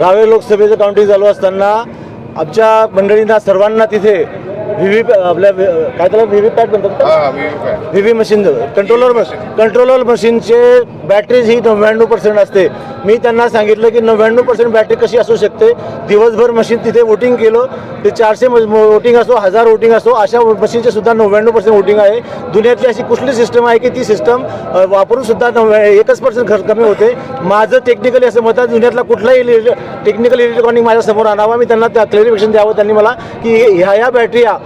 रावेर लोकसभेचं काउंटिंग चालू असताना आमच्या मंडळींना सर्वांना तिथे व्ही आपल्या काय त्याला व्ही व्ही पॅट म्हणतात हा. V V machine controller machine. Controller मशीनचे बॅटरीज ही नव्याण्णव पर्सेंट असते. मी त्यांना सांगितलं की नव्याण्णव पर्सेंट बॅटरी कशी असू शकते? दिवसभर मशीन तिथे वोटिंग केलं. ते चारशे वोटिंग असो हजार वोटिंग असो अशा मशीनचे सुद्धा नव्याण्णव पर्सेंट वोटिंग आहे. दुनियातली अशी कुठली सिस्टम आहे की ती सिस्टम वापरून सुद्धा नव्या एकच पर्सेंट खर्च कमी होते. माझं टेक्निकली असं मत आहे दुनियातला कुठलाही टेक्निकल इलेक्ट्रॉनिक माझ्यासमोर आणावा. मी त्यांना त्या क्लॅरिफिकेशन द्यावं. त्यांनी मला की ह्या ह्या बॅटरी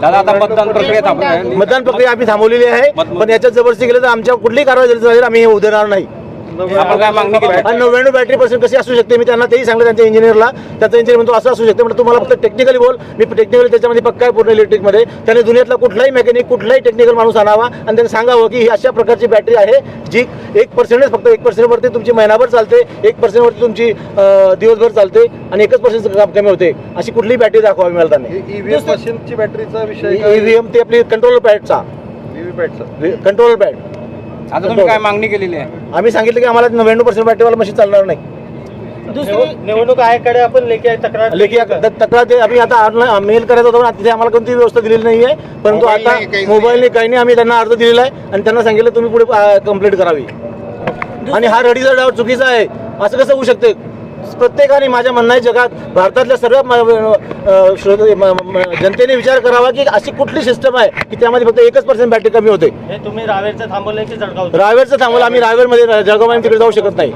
दादा आता मतदान प्रक्रिया थांबली मतदान प्रक्रिया आम्ही थांबवलेली आहे. पण याच्यात जबरदस्ती केलं तर आमच्या कुठलीही कारवाई झाली तर आम्ही हे देणार नाही. आपण काय मागणी केली. आणि नव्याण्णव बॅटरी पर्सेंट कशी असू शकते? मी त्यांना तेही सांगलं त्यांच्या इंजिनियरला त्याचा इंजिनियर म्हणतो असं असू शकते. म्हणजे तुम्हाला फक्त टेक्निकली बोल. मी टेक्निकली त्याच्यामध्ये पक्का आहे पूर्ण इलेक्ट्रिकमध्ये त्याने दुनियातला कुठलाही मेकॅनिक कुठलाही टेक्निकल माणूस आणावा आणि त्यांनी सांगावं की ही अशा प्रकारची बॅटरी आहे जी एक पर्सेंटच फक्त एक पर्सेंटवरती तुमची महिनाभर चालते एक पर्सेंटवरती तुमची दिवसभर चालते आणि एकच पर्सेंट काम कमी होते. अशी कुठलीही बॅटरी दाखवावी मला त्यांनी. ईव्हीएम मशीनची बॅटरीचा विषय ईव्हीएम ते आपली कंट्रोल पॅडचा कंट्रोल पॅड आता तुम्ही काय मागणी केलेली आहे? आम्ही सांगितलं की आम्हाला नव्याण्णव पर्सेंट बॅटरीवाला मशीन चालणार नाही. निवडणूक आयोगाकडे आपण लेखी तक्रार लेखी त- तक्रार ते आम्ही आता ऑनलाईन मेल करायचा होता पण तिथे आम्हाला कोणती व्यवस्था दिलेली नाही आहे परंतु मोबाईल आता नाही, काहीच मोबाईलने काही नाही आम्ही त्यांना अर्ज दिलेला आहे आणि त्यांना सांगितलं तुम्ही पुढे कंप्लीट करावी. आणि हा रडीचा डाव चुकीचा आहे. असं कसं होऊ शकते? प्रत्येकाने माझ्या म्हणणं आहे जगात भारतातल्या सर्व जनतेने विचार करावा की अशी कुठली सिस्टम आहे की त्यामध्ये फक्त एकच पर्सेंट बॅटरी कमी होते? हे तुम्ही रावेरचं थांबवलंय की जळगाव रावेरचं थांबवलं आम्ही रावेरमध्ये जळगाव तिकडे जाऊ शकत नाही.